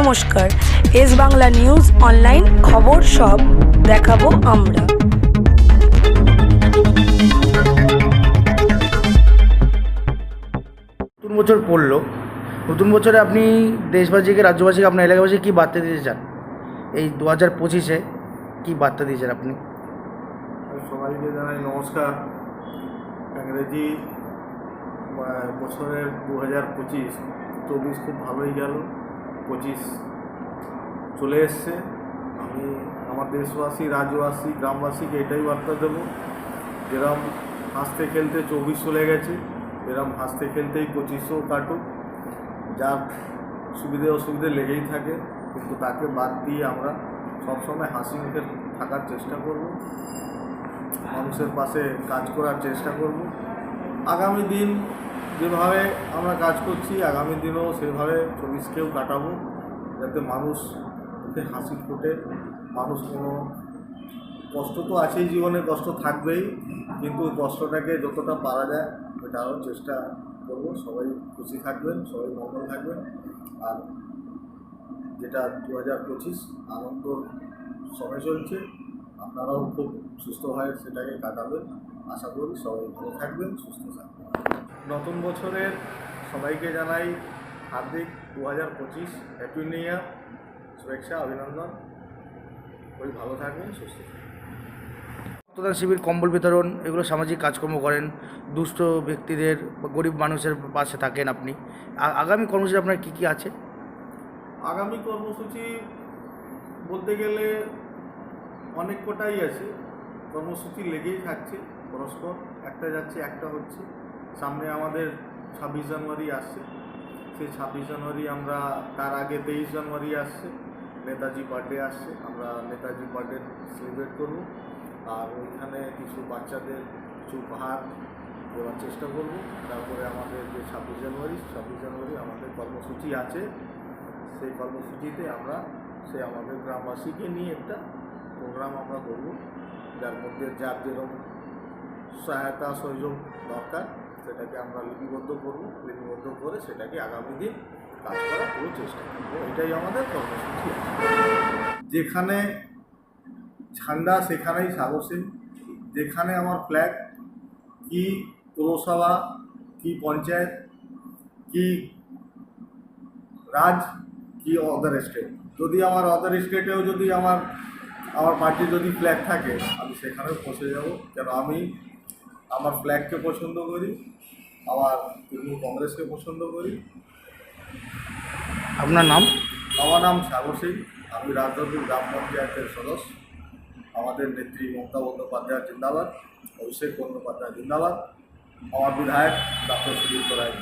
নমস্কার। S Bangla news online খবর সব দেখাবো আমরা। নতুন বছর পড়ল। নতুন বছরে আপনি দেশবাসীকে রাজ্যবাসীকে আপনার এলাকাবাসীকে কী বার্তা দিতে চান? এই দু হাজার পঁচিশে কী বার্তা দিয়েছেন আপনি? সবাইকে জানাই নমস্কার। ইংরেজি বছরের দু হাজার পঁচিশ চব্বিশ খুব ভালোই গেল। পঁচিশ চলে এসছে। আমি আমার দেশবাসী, রাজ্যবাসী, গ্রামবাসীকে এটাই বার্তা দেবো, যেরম হাসতে খেলতে চব্বিশ চলে গেছে, এরম হাসতে খেলতেই পঁচিশও কাটুক। যার সুবিধে অসুবিধে লেগেই থাকে, কিন্তু তাকে বাদ দিয়ে আমরা সবসময় হাসি মুখে থাকার চেষ্টা করব, মানুষের পাশে কাজ করার চেষ্টা করব। আগামী দিন যেভাবে আমরা কাজ করছি, আগামী দিনেও সেভাবে চব্বিশকেও কাটাবো, যাতে মানুষ হাসি ফোটে। মানুষ কোনো কষ্ট তো আছেই জীবনে, কষ্ট থাকবেই, কিন্তু ওই কষ্টটাকে যতটা পারা যায় মেটানোর চেষ্টা করব। সবাই খুশি থাকবেন, সবাই মঙ্গল থাকবেন। আর যেটা দু হাজার পঁচিশ আনন্দ সময় চলছে, আপনারাও খুব সুস্থভাবে সেটাকে কাটাবেন। আশা করি সবাই ভালো থাকবেন, সুস্থ থাকবেন। নতুন বছরের সবাইকে জানাই হার্দিক দু হাজার পঁচিশ হ্যাপি নিউ ইয়ার শুভেচ্ছা অভিনন্দন। খুবই ভালো থাকবেন সুস্থ রক্তদান শিবির কম্বল বিতরণ এগুলো সামাজিক কাজকর্ম করেন। দুষ্ট ব্যক্তিদের বা গরিব মানুষের পাশে থাকেন আপনি। আগামী কর্মসূচি আপনার কী কী আছে? আগামী কর্মসূচি বলতে গেলে অনেক কটাই আছে। কর্মসূচি লেগেই থাকছে পরস্পর। একটা যাচ্ছে একটা হচ্ছে। সামনে আমাদের ছাব্বিশ জানুয়ারি আসছে। সেই ছাব্বিশ জানুয়ারি আমরা, তার আগে তেইশ জানুয়ারি আসছে। নেতাজি বার্থডে আসছে। আমরা নেতাজি বার্থডে সেলিব্রেট করব। আর ওইখানে কিছু বাচ্চাদের কিছু উপহার দেওয়ার চেষ্টা করব। তারপরে আমাদের যে ছাব্বিশ জানুয়ারি ছাব্বিশ জানুয়ারি আমাদের কর্মসূচি আছে। সেই কর্মসূচিতে আমরা, সে আমাদের গ্রামবাসীকে নিয়ে একটা প্রোগ্রাম আমরা করব। যার মধ্যে যার যেরকম সহায়তা সহযোগ দরকার সেটাকে আমরা লিপিবদ্ধ করব। লিপিবদ্ধ করে সেটাকে আগামী দিন কাজ করার পুরো চেষ্টা করব। এটাই আমাদের কর্মসূচি। যেখানে ঝান্ডা, সেখানেই সাগর যেখানে আমার ফ্ল্যাগ কি পৌরসভা, কি পঞ্চায়েত, কি রাজ, কি অদার স্টেট যদি আমার অদার স্টেটেও যদি আমার আমার পার্টি যদি ফ্ল্যাগ থাকে, আমি সেখানেও পৌঁছে যাব। কেন আমি আমার ফ্ল্যাগকে পছন্দ করি আমার তৃণমূল কংগ্রেসকে পছন্দ করি। আপনার নাম? আমার নাম সাগর সিং আমি রাজনৈতিক গ্রাম পঞ্চায়েতের সদস্য। আমাদের নেত্রী মমতা বন্দ্যোপাধ্যায় জিন্দাবাদ অভিষেক বন্দ্যোপাধ্যায় জিন্দাবাদ। আমার বিধায়ক ডাক্তার সুদীপ রায়